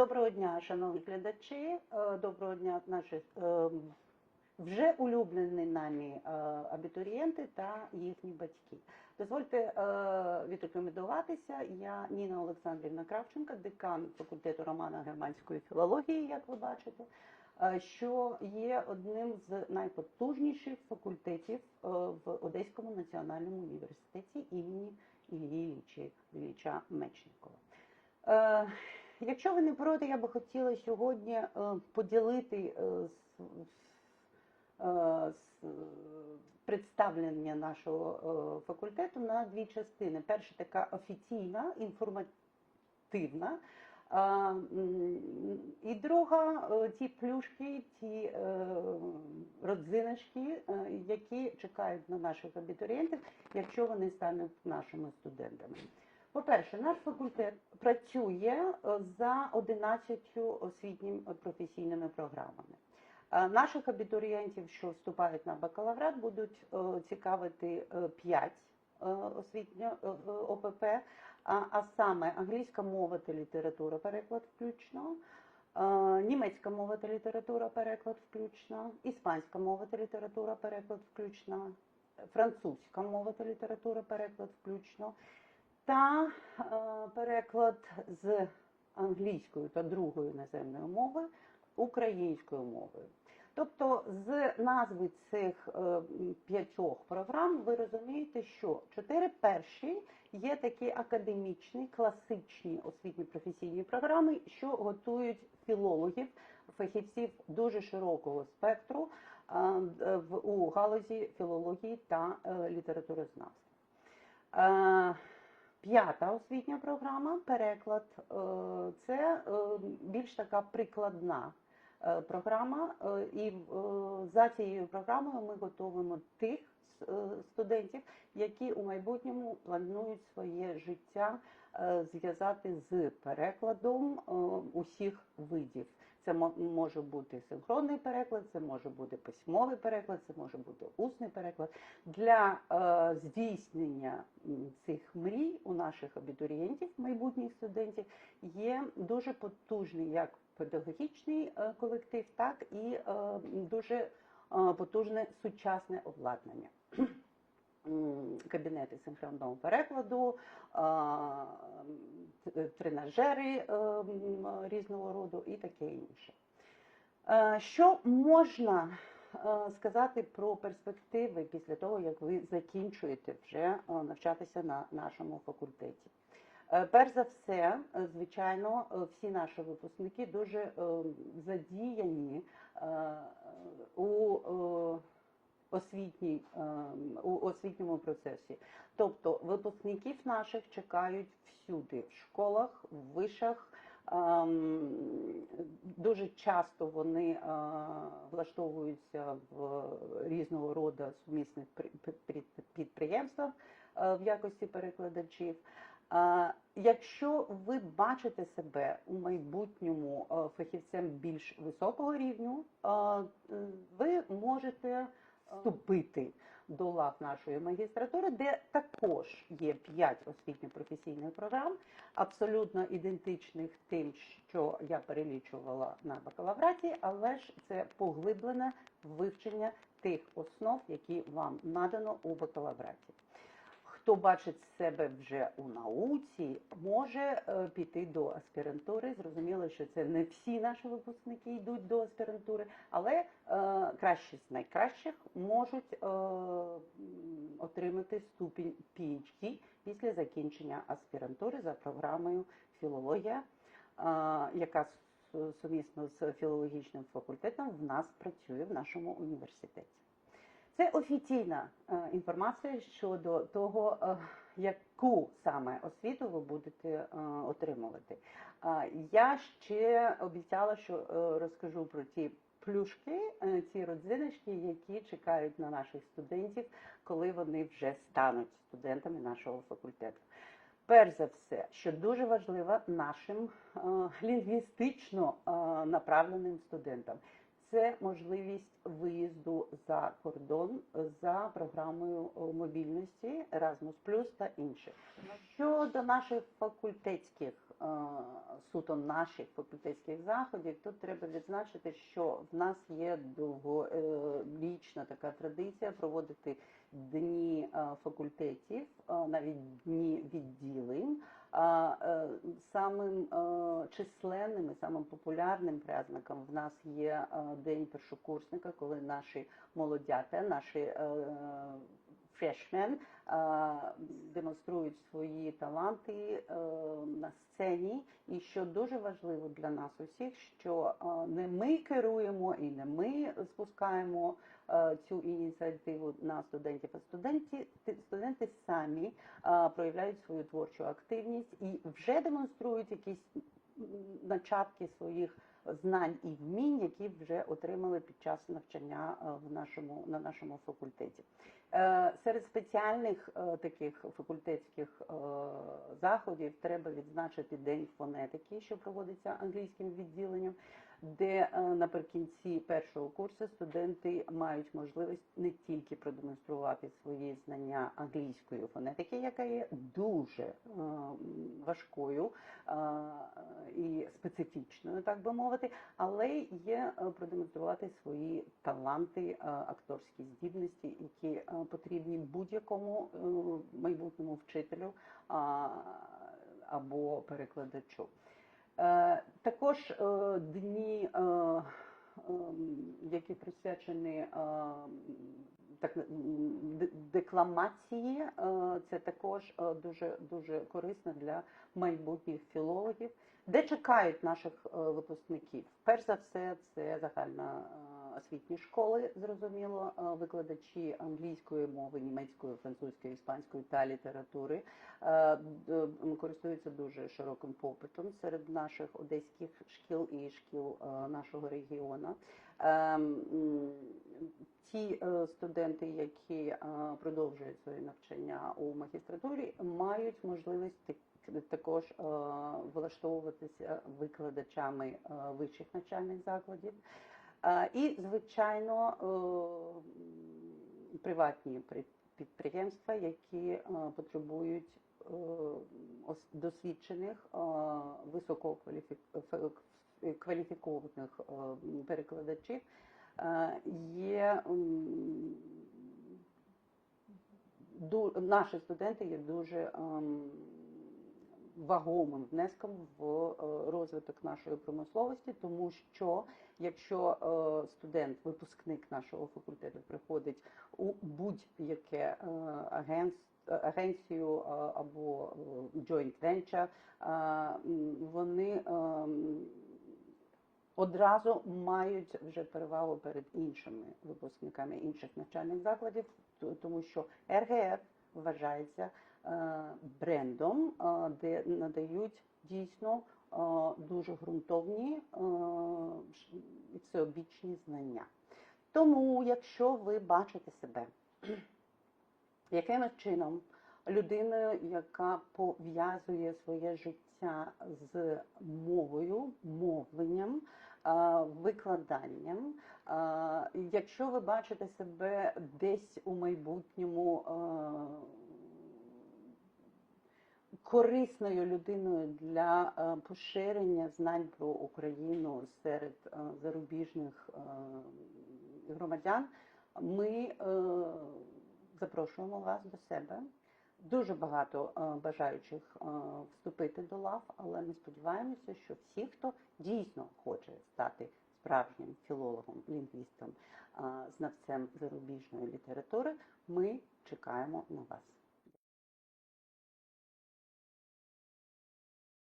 Доброго дня, шановні глядачі. Е, Доброго дня, наші е, вже улюблені нами е, абітурієнти та їхні батьки. Дозвольте відрекомендуватися. Я Ніна Олександрівна Кравченка, декан факультету романо-германської філології, як ви бачите, що є одним з найпотужніших факультетів в Одеському національному університеті імені Іллі Ілліча Ілліча Мечникова. Якщо ви не проти, я би хотіла сьогодні е, поділити е, е, с- представлення нашого факультету на дві частини. Перша така офіційна, інформативна. І друга ті плюшки, ті родзиночки, які чекають на наших абітурієнтів, якщо вони стануть нашими студентами. По-перше, наш факультет працює е, за 11 освітніми професійними програмами. Е, Наших абітурієнтів, що вступають на бакалаврат, будуть е, цікавити 5 освітньо ОПП, а саме англійська мова та література, переклад включно, німецька мова та література, переклад включно, іспанська мова та література, переклад включно, французька мова та література, переклад включно та е, переклад з англійської та другої іноземної мови українською мовою. Тобто з назви цих е, п'ятьох програм ви розумієте, що чотири перші є такі академічні, класичні освітні професійні програми, що готують філологів, фахівців дуже широкого спектру е, у галузі філології та літературознавства. П'ята освітня програма переклад. е, Це е, більш така прикладна е, програма, і за цією програмою ми готуємо тих студентів, які у майбутньому планують своє життя зв'язати з перекладом усіх видів. Це мо- може бути синхронний переклад, це може бути письмовий переклад, це може бути усний переклад. Для е, здійснення цих мрій у наших абітурієнтів, майбутніх студентів, є дуже потужний як педагогічний е, колектив, так і е, дуже е, потужне сучасне обладнання. Кабінети синхронного перекладу, тренажери е, різного роду і таке інше. Е, Що можна е, сказати про перспективи після того, як ви закінчуєте вже навчатися на нашому факультеті? Перш за все, звичайно, всі наші випускники дуже задіяні у освітній, е, у освітньому процесі. Тобто випускників наших чекають всюди, в школах, в вишах. Ем, Дуже часто вони е, влаштовуються в різного роду сумісних при- підприємствах е, в якості перекладачів. Е, Якщо ви бачите себе у майбутньому фахівцем більш високого рівню, ви можете вступити до лав нашої магістратури, де також є 5 освітньо-професійних програм, абсолютно ідентичних тим, що я перелічувала на бакалавраті, але ж це поглиблене вивчення тих основ, які вам надано у бакалавраті. Хто бачить себе вже у науці, може е, піти до аспірантури. Зрозуміло, що це не всі наші випускники йдуть до аспірантури, але е, кращі з найкращих можуть е, отримати ступінь PhD після закінчення аспірантури за програмою філологія, е, яка сумісно з філологічним факультетом в нас працює в нашому університеті. Це офіційна е, інформація щодо того, е, яку саме освіту ви будете е, отримувати. Я ще обіцяла, що розкажу про ті плюшки, ці родзиночки, які чекають на наших студентів, коли вони вже стануть студентами нашого факультету. Перш за все, що дуже важливо нашим лінгвістично направленим студентам, це можливість виїзду за кордон за програмою мобільності Erasmus та інших. Щодо наших факультетських е, суто наших факультетських заходів, тут треба відзначити, що в нас є довголічна така традиція проводити дні е, факультетів, е, навіть дні відділень. Самим е, численним і самим популярним признаком в нас є е, день першокурсника, коли наші молодята, наші е, фрешмен демонструють свої таланти е, на сцені. І що дуже важливо для нас усіх, що не ми керуємо і не ми спускаємо е, цю ініціативу на студентів, а студенти, студенти самі проявляють свою творчу активність і вже демонструють якісь начатки своїх знань і вмінь, які вже отримали під час навчання е, в нашому на нашому факультеті. Е, Серед спеціальних е, таких факультетських заходів треба відзначити День фонетики, що проводиться англійським відділенням, де е, наприкінці першого курсу студенти мають можливість не тільки продемонструвати свої знання англійської фонетики, яка є дуже е, важкою е, і специфічною, так би мовити, але є продемонструвати свої таланти, акторські здібності, які потрібні будь-якому майбутньому вчителю або перекладачу. Е, Також е, дні, е, ем, які присвячені так, декламації, це також дуже дуже корисно для майбутніх філологів, де чекають наших випускників. Перш за все, це загальна освітні школи, зрозуміло, е, викладачі англійської мови, німецької, французької, іспанської та літератури е, користуються дуже широким попитом серед наших одеських шкіл і шкіл е, нашого регіону. Ем, Ті студенти, які продовжують своє навчання у магістратурі, мають можливість також влаштовуватися викладачами вищих навчальних закладів. І, звичайно, е, приватні при- підприємства, які потребують ос- досвідчених висококваліфікованих перекладачів. Є наші студенти є дуже ем, вагомим внеском в е, розвиток нашої промисловості, тому що якщо е, студент, випускник нашого факультету приходить у будь-яке е, агентство. Агенцію е, або joint venture, вони одразу мають вже перевагу перед іншими випускниками інших навчальних закладів, тому що РГФ вважається брендом, де надають дійсно дуже ґрунтовні е, і всеобічні знання. Тому, якщо ви бачите себе якимось чином людиною, яка пов'язує своє життя з мовою, мовленням, викладанням. Якщо ви бачите себе десь у майбутньому корисною людиною для поширення знань про Україну серед зарубіжних громадян, ми е, запрошуємо вас до себе. Дуже багато е, бажаючих е, вступити до лав, але ми сподіваємося, що всі, хто дійсно хоче стати справжнім філологом, лінгвістом, е, знавцем зарубіжної літератури, ми чекаємо на вас.